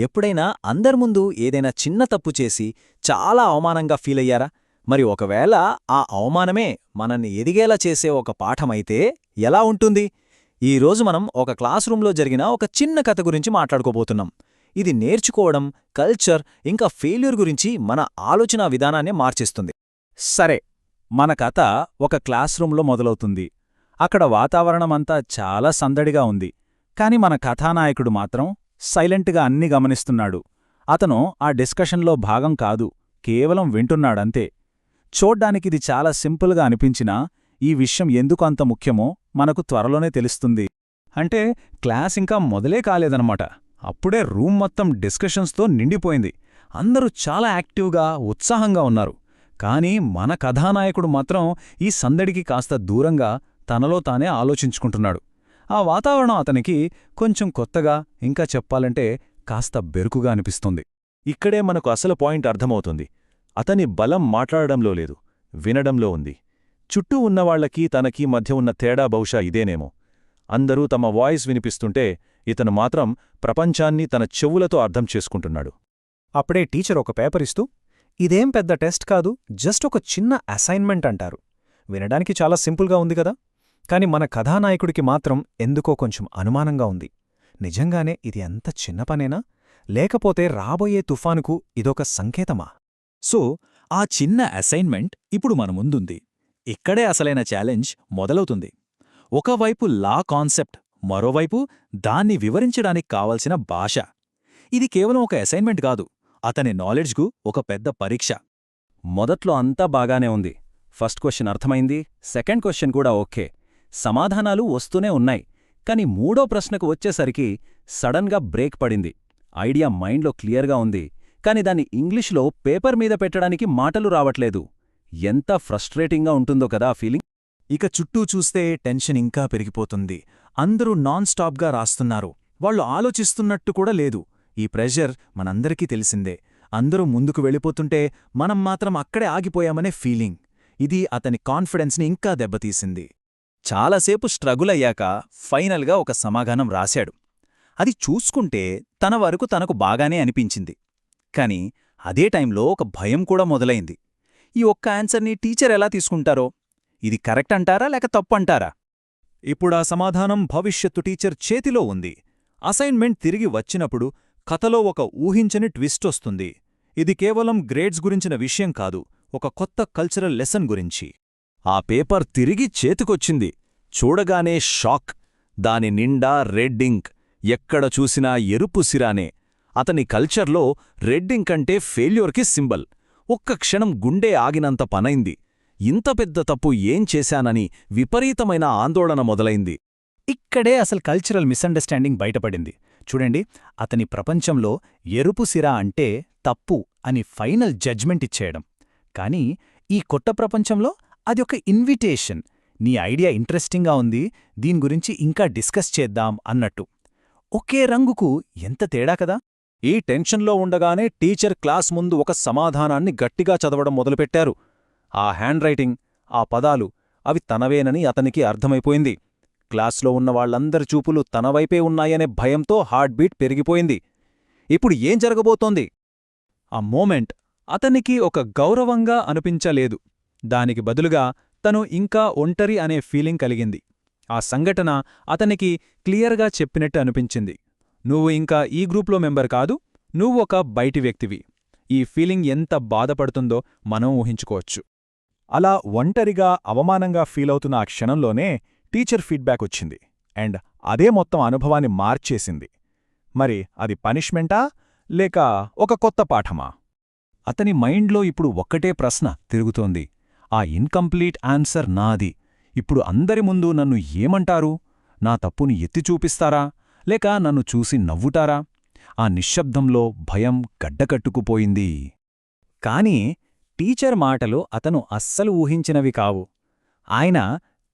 ఎప్పుడైనా అందరి ముందు ఏదైనా చిన్న తప్పు చేసి చాలా అవమానంగా ఫీలయ్యారా మరి ఒకవేళ ఆ అవమానమే మనల్ని ఎదిగేలా చేసే ఒక పాఠమైతే ఎలా ఉంటుంది? ఈరోజు మనం ఒక క్లాస్ రూంలో జరిగిన ఒక చిన్న కథ గురించి మాట్లాడుకోబోతున్నాం. ఇది నేర్చుకోవడం కల్చర్ ఇంకా ఫెయిల్యూర్ గురించి మన ఆలోచనా విధానాన్ని మార్చేస్తుంది. సరే మన కథ ఒక క్లాస్ రూంలో మొదలవుతుంది. అక్కడ వాతావరణమంతా చాలా సందడిగా ఉంది. కాని మన కథానాయకుడు మాత్రం సైలెంట్గా అన్ని గమనిస్తున్నాడు. అతను ఆ డిస్కషన్లో భాగం కాదు కేవలం వింటున్నాడంతే. చూడ్డానికిది చాలా సింపుల్గా అనిపించినా ఈ విషయం ఎందుకు అంత ముఖ్యమో మనకు త్వరలోనే తెలుస్తుంది. అంటే క్లాస్ ఇంకా మొదలే కాలేదనమాట అప్పుడే రూమ్ మొత్తం డిస్కషన్స్తో నిండిపోయింది. అందరూ చాలా యాక్టివ్గా ఉత్సాహంగా ఉన్నారు. కానీ మన కథానాయకుడు మాత్రం ఈ సందడికి కాస్త దూరంగా తనలో తానే ఆలోచించుకుంటున్నాడు. ఆ వాతావరణం అతనికి కొంచెం కొత్తగా ఇంకా చెప్పాలంటే కాస్త బెరుకుగా అనిపిస్తుంది. ఇక్కడే మనకు అసలు పాయింట్ అర్థమవుతుంది. అతని బలం మాట్లాడడంలో లేదు వినడంలో ఉంది. చుట్టూ ఉన్నవాళ్ళకి తనకి మధ్య ఉన్న తేడా బహుశా ఇదేనేమో. అందరూ తమ వాయిస్ వినిపిస్తుంటే ఇతను మాత్రం ప్రపంచాన్ని తన చెవులతో అర్థం చేసుకుంటున్నాడు. అప్పుడే టీచర్ ఒక పేపర్ ఇస్తూ ఇదేం పెద్ద టెస్ట్ కాదు జస్ట్ ఒక చిన్న అసైన్మెంట్ అంటారు. వినడానికి చాలా సింపుల్గా ఉంది కదా? కాని మన కథానాయకుడికి మాత్రం ఎందుకో కొంచెం అనుమానంగా ఉంది. నిజంగానే ఇది ఎంత చిన్న పనేనా? లేకపోతే రాబోయే తుఫానుకు ఇదొక సంకేతమా? సో ఆ చిన్న అసైన్మెంట్ ఇప్పుడు మన ముందుంది. ఇక్కడే అసలైన ఛాలెంజ్ మొదలవుతుంది. ఒకవైపు లా కాన్సెప్ట్ మరోవైపు దాన్ని వివరించడానికి కావలసిన భాష. ఇది కేవలం ఒక అసైన్మెంట్ కాదు అతని నాలెడ్జ్కు ఒక పెద్ద పరీక్ష. మొదట్లో అంతా బాగానే ఉంది. ఫస్ట్ క్వశ్చన్ అర్థమైంది సెకండ్ క్వశ్చన్ కూడా ఓకే. సమాధానాలు వస్తూనే ఉన్నాయి. కాని మూడో ప్రశ్నకు వచ్చేసరికి సడన్గా బ్రేక్ పడింది. ఐడియా మైండ్లో క్లియర్గా ఉంది. కాని దాన్ని ఇంగ్లీష్లో పేపర్ మీద పెట్టడానికి మాటలు రావట్లేదు. ఎంత ఫ్రస్ట్రేటింగ్గా ఉంటుందో కదా ఫీలింగ్. ఇక చుట్టూ చూస్తే టెన్షన్ ఇంకా పెరిగిపోతుంది. అందరూ నాన్ స్టాప్గా రాస్తున్నారు. వాళ్ళు ఆలోచిస్తున్నట్టు కూడా లేదు. ఈ ప్రెషర్ మనందరికీ తెలిసిందే. అందరూ ముందుకు వెళ్ళిపోతుంటే మనం మాత్రం అక్కడే ఆగిపోయామనే ఫీలింగ్. ఇది అతని కాన్ఫిడెన్స్ని ఇంకా దెబ్బతీసింది. చాలాసేపు స్ట్రగుల్ అయ్యాక ఫైనల్గా ఒక సమాధానం రాశాడు. అది చూసుకుంటే తన వరకు తనకు బాగానే అనిపించింది. కాని అదే టైంలో ఒక భయం కూడా మొదలైంది. ఈ ఒక్క ఆన్సర్ని టీచర్ ఎలా తీసుకుంటారో? ఇది కరెక్ట్ అంటారా లేక తప్పంటారా ఇప్పుడా సమాధానం భవిష్యత్తు టీచర్ చేతిలో ఉంది. అసైన్మెంట్ తిరిగి వచ్చినప్పుడు కథలో ఒక ఊహించని ట్విస్ట్ వస్తుంది. ఇది కేవలం గ్రేడ్స్ గురించిన విషయం కాదు ఒక కొత్త కల్చరల్ లెసన్ గురించి. ఆ పేపర్ తిరిగి చేతికొచ్చింది. చూడగానే షాక్. దాని నిండా రెడ్ ఇంక్. ఎక్కడ చూసినా ఎరుపు సిరానే. అతని కల్చర్లో రెడ్ ఇంక్ అంటే ఫెయిల్యూర్కి సింబల్. ఒక్క క్షణం గుండె ఆగినంత పనైంది. ఇంత పెద్ద తప్పు ఏం చేశానని విపరీతమైన ఆందోళన మొదలైంది. ఇక్కడే అసలు కల్చరల్ మిస్అండర్స్టాండింగ్ బయటపడింది. చూడండి అతని ప్రపంచంలో ఎరుపు సిరా అంటే తప్పు అని ఫైనల్ జడ్జ్మెంట్ ఇచ్చేయడం. కానీ ఈ కొత్త ప్రపంచంలో అది ఒక ఇన్విటేషన్. నీ ఐడియా ఇంట్రెస్టింగ్గా ఉంది దీని గురించి ఇంకా డిస్కస్ చేద్దాం అన్నట్టు. ఒకే రంగుకు ఎంత తేడా కదా? ఈ టెన్షన్లో ఉండగానే టీచర్ క్లాస్ ముందు ఒక సమాధానాన్ని గట్టిగా చదవడం మొదలుపెట్టారు. ఆ హ్యాండ్ రైటింగ్ ఆ పదాలు అవి తనవేనని అతనికి అర్థమైపోయింది. క్లాస్లో ఉన్న వాళ్ళందరి చూపులు తనవైపే ఉన్నాయనే భయంతో హార్ట్ బీట్ పెరిగిపోయింది. ఇప్పుడు ఏం జరగబోతోంది? ఆ మోమెంట్ అతనికి ఒక గౌరవంగా అనిపించలేదు. దానికి బదులుగా తను ఇంకా ఒంటరి అనే ఫీలింగ్ కలిగింది. ఆ సంఘటన అతనికి క్లియర్గా చెప్పినట్టు అనిపించింది. నువ్వు ఇంకా ఈ గ్రూప్లో మెంబర్ కాదు నువ్వు ఒక బయటి వ్యక్తివి. ఈ ఫీలింగ్ ఎంత బాధపడుతుందో మనం ఊహించుకోవచ్చు. అలా ఒంటరిగా అవమానంగా ఫీలవుతున్న ఆ క్షణంలోనే టీచర్ ఫీడ్బ్యాక్ వచ్చింది. అండ్ అదే మొత్తం అనుభవాన్ని మార్చేసింది. మరి అది పనిష్మెంటా లేక ఒక కొత్త పాఠమా? అతని మైండ్లో ఇప్పుడు ఒక్కటే ప్రశ్న తిరుగుతోంది. ఆ ఇన్కంప్లీట్ ఆన్సర్ నాది. ఇప్పుడు అందరి ముందు నన్ను ఏమంటారు? నా తప్పుని ఎత్తి చూపిస్తారా? లేక నన్ను చూసి నవ్వుటారా ఆ నిశ్శబ్దంలో భయం గడ్డకట్టుకుపోయింది. కాని టీచర్ మాటలు అతను అస్సలు ఊహించినవి కావు. ఆయన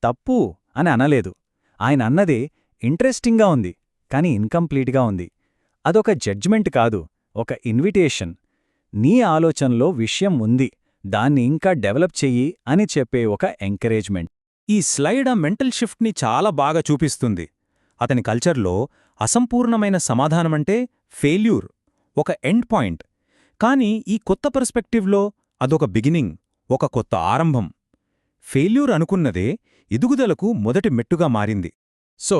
తప్పు అని అనలేదు. ఆయన అన్నదే ఇంట్రెస్టింగ్గా ఉంది కాని ఇన్కంప్లీట్గా ఉంది. అదొక జడ్జ్మెంట్ కాదు ఒక ఇన్విటేషన్. నీ ఆలోచనలో విషయం ఉంది. దాన్ని ఇంకా డెవలప్ చెయ్యి అని చెప్పే ఒక ఎంకరేజ్మెంట్. ఈ స్లైడ్ ఆ మెంటల్ షిఫ్ట్ని చాలా బాగా చూపిస్తుంది. అతని కల్చర్లో అసంపూర్ణమైన సమాధానమంటే ఫెయిల్యూర్ ఒక ఎండ్ పాయింట్. కానీ ఈ కొత్త పర్స్పెక్టివ్లో అదొక బిగినింగ్ ఒక కొత్త ఆరంభం. ఫెయిల్యూర్ అనుకున్నదే ఎదుగుదలకు మొదటి మెట్టుగా మారింది. సో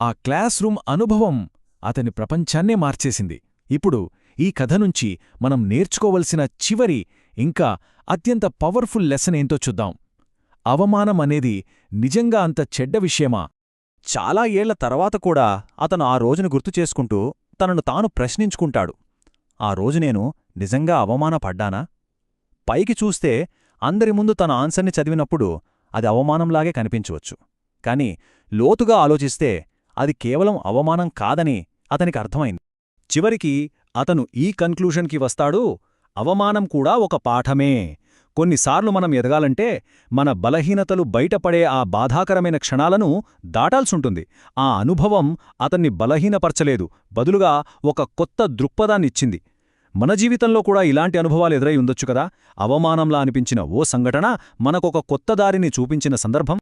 ఆ క్లాస్ రూమ్ అనుభవం అతని ప్రపంచాన్నే మార్చేసింది. ఇప్పుడు ఈ కథ నుంచి మనం నేర్చుకోవలసిన చివరి ఇంకా అత్యంత పవర్ఫుల్ లెసన్ ఏంటో చూద్దాం. అవమానం అనేది నిజంగా అంత చెడ్డ విషయమా? చాలా ఏళ్ళ తర్వాత కూడా అతను ఆ రోజును గుర్తు చేసుకుంటూ తనను తాను ప్రశ్నించుకుంటాడు. ఆ రోజు నేను నిజంగా అవమానపడ్డానా? పైకి చూస్తే అందరి ముందు తన ఆన్సర్ని చదివినప్పుడు అది అవమానంలాగే కనిపించవచ్చు. కాని లోతుగా ఆలోచిస్తే అది కేవలం అవమానం కాదని అతనికి అర్థమైంది. చివరికి అతను ఈ కన్క్లూషన్కి వస్తాడు అవమానం కూడా ఒక పాఠమే. కొన్నిసార్లు మనం ఎదగాలంటే మన బలహీనతలు బయటపడే ఆ బాధాకరమైన క్షణాలను దాటాల్సుంటుంది. ఆ అనుభవం అతన్ని బలహీనపరచలేదు. బదులుగా ఒక కొత్త దృక్పథాన్నిచ్చింది. మన జీవితంలో కూడా ఇలాంటి అనుభవాలు ఎదురై ఉండొచ్చు కదా? అవమానంలా అనిపించిన ఓ సంఘటన మనకొక కొత్త దారిని చూపించిన సందర్భం?